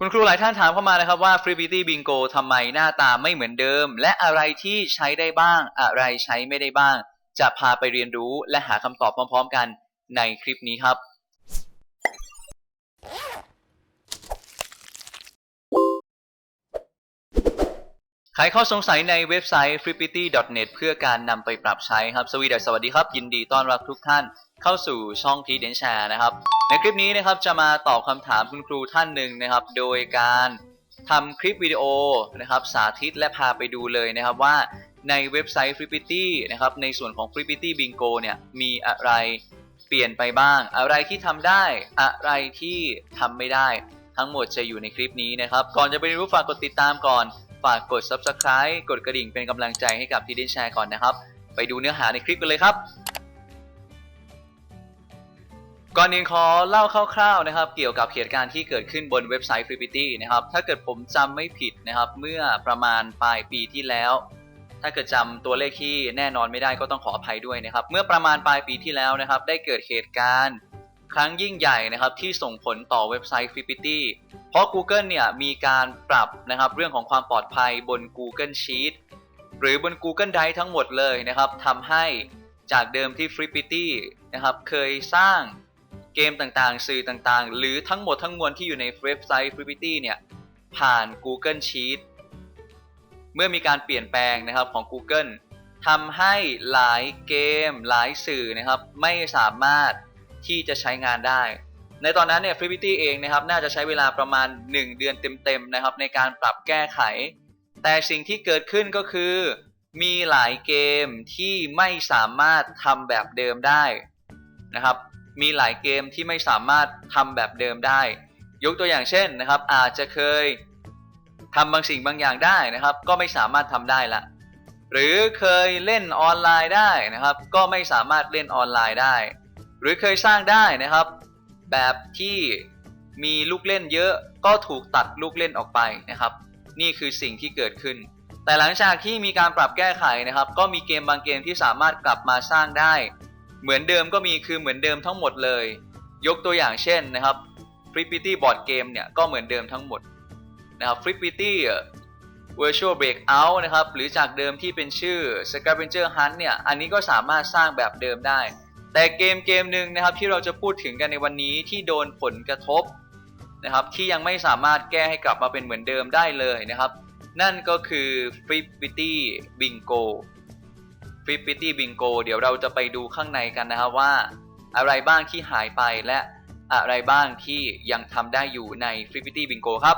คุณครูหลายท่านถามเข้ามานะครับว่า Free Beauty Bingo ทำไมหน้าตาไม่เหมือนเดิม และอะไรที่ใช้ได้บ้าง อะไรใช้ไม่ได้บ้าง จะพาไปเรียนรู้และหาคำตอบพร้อม ๆ กันในคลิปนี้ครับ ใครข้อสงสัยในเว็บไซต์ f r e e p i t y n e t เพื่อการนำไปปรับใช้ครับ สวีดัสสวัสดีครับ ยินดีต้อนรับทุกท่านเข้าสู่ช่องทีเดนแชร์นะครับ ในคลิปนี้นะครับจะมาตอบคำถามคุณครูท่านหนึ่งนะครับ โดยการทำคลิปวิดีโอนะครับสาธิตและพาไปดูเลยนะครับว่าในเว็บไซต์ f r e e p i t y นะครับในส่วนของ f r e e p i t y Bingo เนี่ยมีอะไรเปลี่ยนไปบ้าง อะไรที่ทำได้อะไรที่ทำไม่ได้ ทั้งหมดจะอยู่ในคลิปนี้นะครับ ก่อนจะไปรู้ฝากกดติดตามก่อน ฝากกด subscribe กดกระดิ่งเป็นกำลังใจให้กับที่ได้แชร์ก่อนนะครับ ไปดูเนื้อหาในคลิปกันเลยครับ ก่อนอื่นขอเล่าคร่าวๆนะครับ เกี่ยวกับเหตุการณ์ที่เกิดขึ้นบนเว็บไซต์ f r e e p i t y นะครับ ถ้าเกิดผมจำไม่ผิดนะครับ เมื่อประมาณปลายปีที่แล้ว ถ้าเกิดจำตัวเลขที่แน่นอนไม่ได้ก็ต้องขออภัยด้วยนะครับ เมื่อประมาณปลายปีที่แล้วนะครับ ได้เกิดเหตุการณ์ ครั้งยิ่งใหญ่นะครับที่ส่งผลต่อเว็บไซต์ f r e e p i t y เพราะ Google เนี่ยมีการปรับนะครับเรื่องของความปลอดภัยบน Google Sheet หรือบน Google Drive ทั้งหมดเลยนะครับทำให้จากเดิมที่ f r e e p i t y นะครับเคยสร้างเกมต่างๆ สื่อต่างๆ หรือทั้งหมดทั้งมวลที่อยู่ในเว็บไซต์ f r e e p i t y เนี่ยผ่าน Google Sheet เมื่อมีการเปลี่ยนแปลงนะครับของ Google ทำให้หลายเกมหลายสื่อนะครับไม่สามารถ ที่จะใช้งานได้ ในตอนนั้นเนี่ย f r e e p i t y เองนะครับน่าจะใช้เวลาประมาณ 1 เดือนเต็มๆนะครับในการปรับแก้ไข แต่สิ่งที่เกิดขึ้นก็คือ มีหลายเกมที่ไม่สามารถทำแบบเดิมได้นะครับมีหลายเกมที่ไม่สามารถทำแบบเดิมได้ ยกตัวอย่างเช่นนะครับ อาจจะเคยทำบางสิ่งบางอย่างได้นะครับ ก็ไม่สามารถทำได้ละหรือเคยเล่นออนไลน์ได้นะครับ ก็ไม่สามารถเล่นออนไลน์ได้ หรือเคยสร้างได้นะครับ แบบที่มีลูกเล่นเยอะก็ถูกตัดลูกเล่นออกไปนะครับ นี่คือสิ่งที่เกิดขึ้น แต่หลังจากที่มีการปรับแก้ไขนะครับ ก็มีเกมบางเกมที่สามารถกลับมาสร้างได้ เหมือนเดิมก็มีคือเหมือนเดิมทั้งหมดเลย ยกตัวอย่างเช่นนะครับ f r e e p i t y Board Game เนี่ยก็เหมือนเดิมทั้งหมดนะครับ f r e e p i t y Virtual Breakout นะครับหรือจากเดิมที่เป็นชื่อ Scavenger Hunt เนี่ยอันนี้ก็สามารถสร้างแบบเดิมได้ แต่เกมเกมหนึ่งนะครับที่เราจะพูดถึงกันในวันนี้ที่โดนผลกระทบนะครับที่ยังไม่สามารถแก้ให้กลับมาเป็นเหมือนเดิมได้เลยนะครับ นั่นก็คือ f r e e p i t y Bingo f r e e p i t y Bingo เดี๋ยวเราจะไปดูข้างในกันนะครับว่า อะไรบ้างที่หายไปและอะไรบ้างที่ยังทำได้อยู่ใน f r e e p i t y Bingo ครับ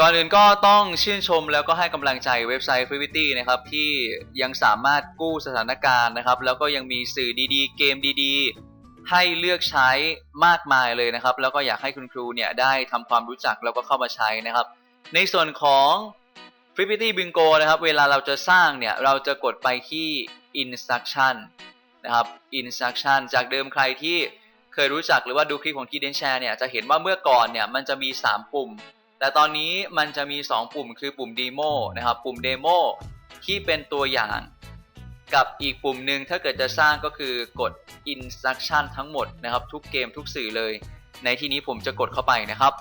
ก่อนอื่นก็ต้องชื่นชมแล้วก็ให้กำลังใจเว็บไซต์ f r e e p i t y นะครับที่ยังสามารถกู้สถานการณ์นะครับ แล้วก็ยังมีสื่อดีๆ เกมดีๆ ให้เลือกใช้มากมายเลยนะครับ แล้วก็อยากให้คุณครูเนี่ยได้ทำความรู้จักแล้วก็เข้ามาใช้นะครับ ในส่วนของ f r e e p i t y Bingo นะครับ เวลาเราจะสร้างเนี่ย เราจะกดไปที่ instruction นะครับ instruction จากเดิมใครที่เคยรู้จักหรือว่าดูคลิปของ t d e n Share เนี่ยจะเห็นว่าเมื่อก่อนเนี่ยมันจะมี 3 ปุ่ม แต่ตอนนี้มันจะมี 2 ปุ่มคือปุ่ม Demo นะครับ ปุ่ม Demo ที่เป็นตัวอย่างกับอีกปุ่มหนึ่งถ้าเกิดจะสร้างก็คือกด Instruction ทั้งหมดนะครับ ทุกเกมทุกสื่อเลย ในที่นี้ผมจะกดเข้าไปนะครับ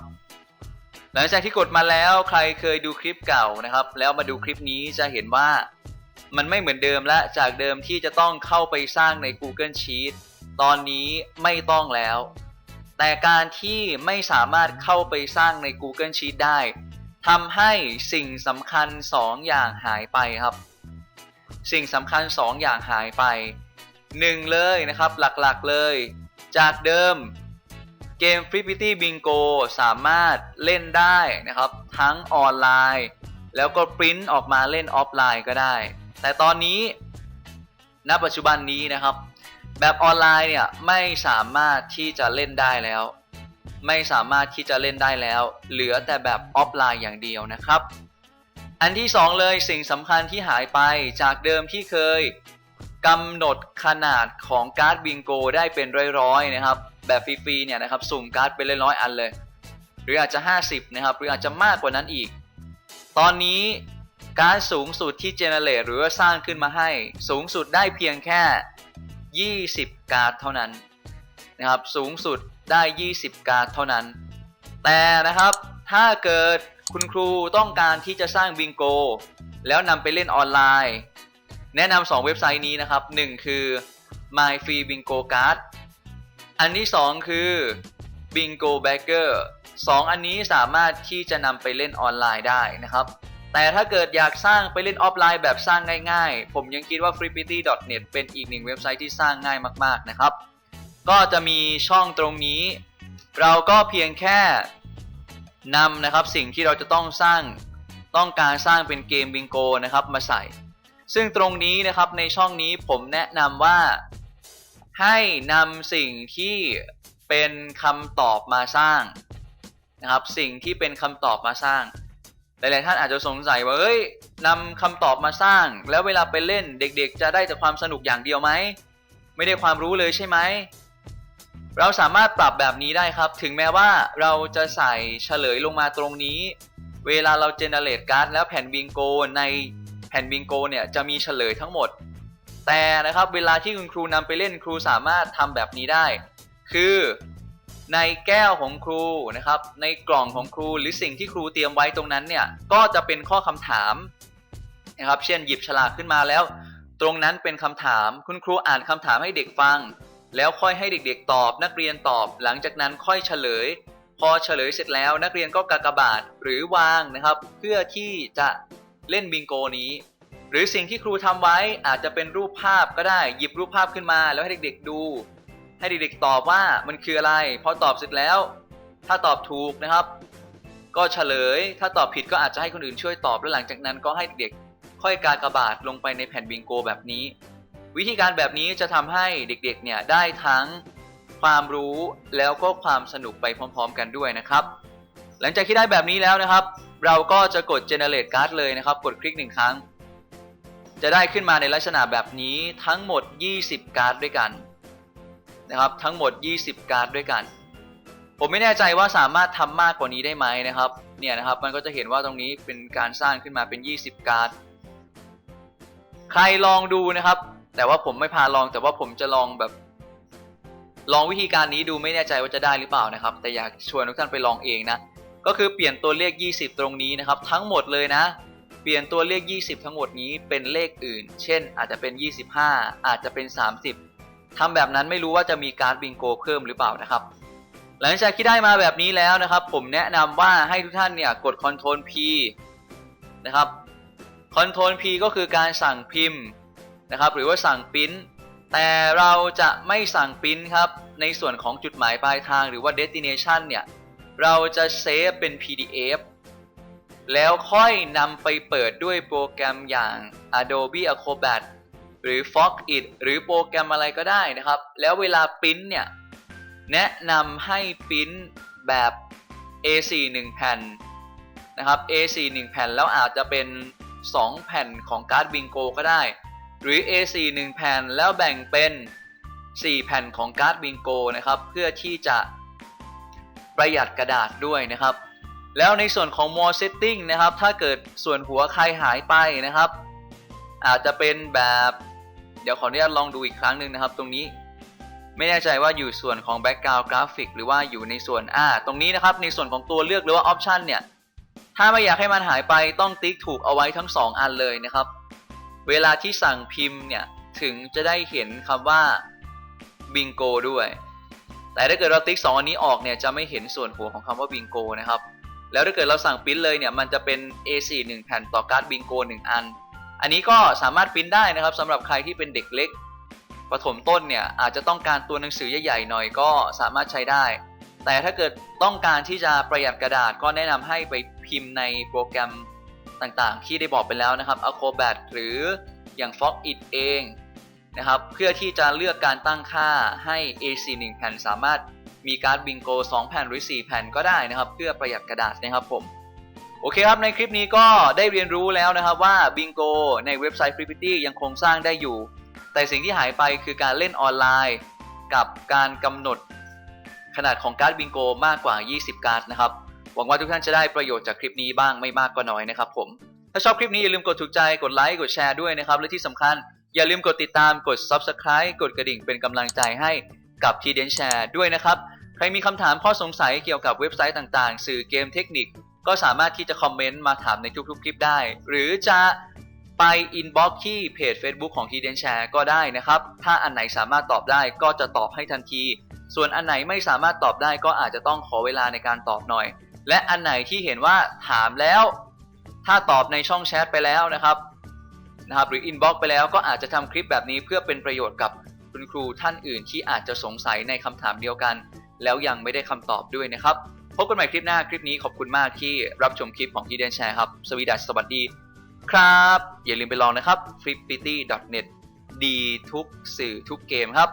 หลังจากที่กดมาแล้วใครเคยดูคลิปเก่านะครับ แล้วมาดูคลิปนี้จะเห็นว่ามันไม่เหมือนเดิมและจากเดิมที่จะต้องเข้าไปสร้างใน Google Sheet ตอนนี้ไม่ต้องแล้ว แต่การที่ไม่สามารถเข้าไปสร้างใน Google Sheet ได้ทำให้สิ่งสำคัญ 2 อย่างหายไปครับ สิ่งสำคัญ 2 อย่างหายไป 1 เลยนะครับหลักๆเลย จากเดิมเกม f r e e p i t y Bingo สามารถเล่นได้นะครับ ทั้งออนไลน์ แล้วก็ปริ้นออกมาเล่นออฟไลน์ก็ได้ แต่ตอนนี้ณปัจจุบันนี้นะครับ แบบออนไลน์เนี่ยไม่สามารถที่จะเล่นได้แล้ว ไม่สามารถที่จะเล่นได้แล้ว เหลือแต่แบบออฟไลน์อย่างเดียวนะครับ อันที่ 2 เลยสิ่งสำคัญที่หายไปจากเดิมที่เคยกำหนดขนาดของการ์ดบิงโกได้เป็นร้อยๆนะครับ แบบฟรีๆเนี่ยนะครับสุ่มการ์ดเป็นร้อยๆอันเลย หรืออาจจะ 50 นะครับ หรืออาจจะมากกว่านั้นอีก ตอนนี้การสูงสุดที่เจเนเรตหรือว่าสร้างขึ้นมาให้ สูงสุดได้เพียงแค่ 20 การ์ดเท่านั้นนะครับสูงสุดได้ 20 การ์ดเท่านั้น แต่นะครับถ้าเกิดคุณครูต้องการที่จะสร้างบิงโก แล้วนำไปเล่นออนไลน์ แนะนำสองเว็บไซต์นี้นะครับ 1 คือ My Free Bingo Card อันที่ 2 คือ Bingo Bagger 2 อันนี้สามารถที่จะนำไปเล่นออนไลน์ได้นะครับ แต่ถ้าเกิดอยากสร้างไปเล่นออฟไลน์แบบสร้างง่ายๆ ผมยังคิดว่า freepity.net เป็นอีกหนึ่งเว็บไซต์ที่สร้างง่ายมากๆนะครับ ก็จะมีช่องตรงนี้ เราก็เพียงแค่นำนะครับสิ่งที่เราจะต้องสร้างต้องการสร้างเป็นเกมบิงโกนะครับมาใส่ ซึ่งตรงนี้นะครับในช่องนี้ผมแนะนำว่าให้นำสิ่งที่เป็นคำตอบมาสร้างนะครับสิ่งที่เป็นคำตอบมาสร้าง หลาย ๆ ท่านอาจจะสงสัยว่าเอ้ยนำคำตอบมาสร้าง แล้วเวลาไปเล่นเด็ก ๆ จะได้แต่ความสนุกอย่างเดียวไหม ไม่ได้ความรู้เลยใช่ไหม เราสามารถปรับแบบนี้ได้ครับ ถึงแม้ว่าเราจะใส่เฉลยลงมาตรงนี้ เวลาเราเจเนเรตการ์ดแล้วแผ่นบิงโกในแผ่นบิงโกเนี่ยจะมีเฉลยทั้งหมด แต่นะครับเวลาที่คุณครูนำไปเล่นครูสามารถทำแบบนี้ได้ คือ ในแก้วของครูนะครับในกล่องของครูหรือสิ่งที่ครูเตรียมไว้ตรงนั้นเนี่ยก็จะเป็นข้อคำถามนะครับเช่นหยิบฉลากขึ้นมาแล้ว ตรงนั้นเป็นคำถาม คุณครูอ่านคำถามให้เด็กฟัง แล้วค่อยให้เด็กๆตอบ นักเรียนตอบ หลังจากนั้นค่อยเฉลย พอเฉลยเสร็จแล้วนักเรียนก็กากบาทหรือวางนะครับ เพื่อที่จะเล่นบิงโกนี้ หรือสิ่งที่ครูทำไว้อาจจะเป็นรูปภาพก็ได้หยิบรูปภาพขึ้นมา แล้วให้เด็กๆดู ให้เด็กๆตอบว่ามันคืออะไร พอตอบเสร็จแล้ว ถ้าตอบถูกนะครับ ก็เฉลย ถ้าตอบผิดก็อาจจะให้คนอื่นช่วยตอบ แล้วหลังจากนั้นก็ให้เด็กๆค่อยกากระบาทลงไปในแผ่นบิงโกแบบนี้ วิธีการแบบนี้จะทำให้เด็กๆเนี่ยได้ทั้งความรู้แล้วก็ความสนุกไปพร้อม ๆ กันด้วยนะครับ หลังจากที่ได้แบบนี้แล้วนะครับ เราก็จะกด generate card เลยนะครับ กดคลิกหนึ่งครั้ง จะได้ขึ้นมาในลักษณะแบบนี้ทั้งหมด 20 การ์ดด้วยกัน นะครับ ทั้งหมด 20 การ์ดด้วยกัน ผมไม่แน่ใจว่าสามารถทำมากกว่านี้ได้ไหมนะครับ เนี่ยนะครับมันก็จะเห็นว่าตรงนี้เป็นการสร้างขึ้นมาเป็น 20 การ์ด ใครลองดูนะครับ แต่ว่าผมไม่พาลองแต่ว่าผมจะลองแบบ ลองวิธีการนี้ดูไม่แน่ใจว่าจะได้หรือเปล่านะครับ แต่อยากชวนทุกท่านไปลองเองนะก็คือเปลี่ยนตัวเลข 20 ตรงนี้นะครับ ทั้งหมดเลยนะ เปลี่ยนตัวเลข 20 ทั้งหมดนี้เป็นเลขอื่น เช่น อาจจะเป็น 25 อาจจะเป็น 30 ทำแบบนั้นไม่รู้ว่าจะมีการบิงโกเพิ่มหรือเปล่านะครับ หลังจากที่ได้มาแบบนี้แล้วนะครับ ผมแนะนำว่าให้ทุกท่านเนี่ยกด Ctrl P นะครับ Ctrl P ก็คือการสั่งพิมพ์นะครับ หรือว่าสั่งปริ้นแต่เราจะไม่สั่งปริ้นครับ ในส่วนของจุดหมายปลายทางหรือว่า destination เนี่ย เราจะเซฟเป็น PDF แล้วค่อยนำไปเปิดด้วยโปรแกรมอย่าง Adobe Acrobat รือ Foxit หรือโปรแกรมอะไรก็ได้นะครับ แล้วเวลาปริ้นเนี่ย แนะนำให้ปริ้นแบบ A4 1 แผ่นนะครับ A4 1 แผ่นแล้วอาจจะเป็น 2 แผ่นของการ์ดบิงโกก็ได้ หรือ A4 1 แผ่นแล้วแบ่งเป็น 4 แผ่นของการ์ดบิงโกนะครับเพื่อที่จะประหยัดกระดาษด้วยนะครับ แล้วในส่วนของ more setting นะครับ ถ้าเกิดส่วนหัวใครหายไปนะครับ อาจจะเป็นแบบ ดี๋ยวขออนุญาตลองดูอีกครั้งหนึ่งนะครับ ตรงนี้ไม่แน่ใจว่าอยู่ส่วนของ background graphic หรือว่าอยู่ในส่วนอ่าตรงนี้นะครับ ในส่วนของตัวเลือกหรือว่า option เนี่ย ถ้าไม่อยากให้มันหายไปต้องติ๊กถูกเอาไว้ทั้ง 2 อันเลยนะครับ เวลาที่สั่งพิมพ์เนี่ย ถึงจะได้เห็นคำว่า bingo ด้วย แต่ถ้าเกิดเราติ๊ก 2 อันนี้ออกเนี่ย จะไม่เห็นส่วนหัวของคำว่า bingo นะครับ แล้วถ้าเกิดเราสั่งปริ้นเลยเนี่ย มันจะเป็น A4 1 แผ่นต่อการ์ด bingo 1 อัน อันนี้ก็สามารถปริ้นได้นะครับสำหรับใครที่เป็นเด็กเล็กประถมต้นเนี่ยอาจจะต้องการตัวหนังสือใหญ่ๆหน่อยก็สามารถใช้ได้ แต่ถ้าเกิดต้องการที่จะประหยัดกระดาษก็แนะนำให้ไปพิมพ์ในโปรแกรมต่างๆ ที่ได้บอกไปแล้วนะครับ Acrobat หรืออย่าง Foxit เองนะครับเพื่อที่จะเลือกการตั้งค่าให้ A4 1 แผ่นสามารถมีการ์ดบิงโก 2 แผ่นหรือ 4 แผ่นก็ได้นะครับ เพื่อประหยัดกระดาษนะครับผม โอเคครับ ในคลิปนี้ก็ได้เรียนรู้แล้วนะครับว่าบิงโกในเว็บไซต์ f r e e p i t y ยังคงสร้างได้อยู่ แต่สิ่งที่หายไปคือการเล่นออนไลน์ กับการกำหนดขนาดของการ์ดบิงโกมากกว่า 20 การ์ดนะครับ หวังว่าทุกท่านจะได้ประโยชน์จากคลิปนี้บ้างไม่มากก็น้อยนะครับผม ถ้าชอบคลิปนี้อย่าลืมกดถูกใจ กดไลค์ กดแชร์ด้วยนะครับ และที่สำคัญอย่าลืมกดติดตาม กด Subscribe กดกระดิ่งเป็นกำลังใจให้กับทีเดนแชร์ด้วยนะครับ ใครมีคำถามข้อสงสัยเกี่ยวกับเว็บไซต์ต่างๆ สื่อเกมเทคนิค ก็สามารถที่จะคอมเมนต์มาถามในทุกๆคลิปได้ หรือจะไปอินบ็อกซ์ที่เพจ Facebook ของ Hidden Share ก็ได้นะครับ ถ้าอันไหนสามารถตอบได้ก็จะตอบให้ทันที ส่วนอันไหนไม่สามารถตอบได้ก็อาจจะต้องขอเวลาในการตอบหน่อย และอันไหนที่เห็นว่าถามแล้ว ถ้าตอบในช่องแชทไปแล้วนะครับนะครับหรืออินบ็อกซ์ไปแล้วก็อาจจะทำคลิปแบบนี้เพื่อเป็นประโยชน์กับคุณครูท่านอื่นที่อาจจะสงสัยในคำถามเดียวกัน แล้วยังไม่ได้คำตอบด้วยนะครับ พบกันใหม่คลิปหน้าคลิปนี้ขอบคุณมากที่รับชมคลิปของ Hidden Share ครับ สวีดัสสวัสดีครับ อย่าลืมไปลองนะครับ f l i p p i t y n e t ดีทุกสื่อทุกเกมครับ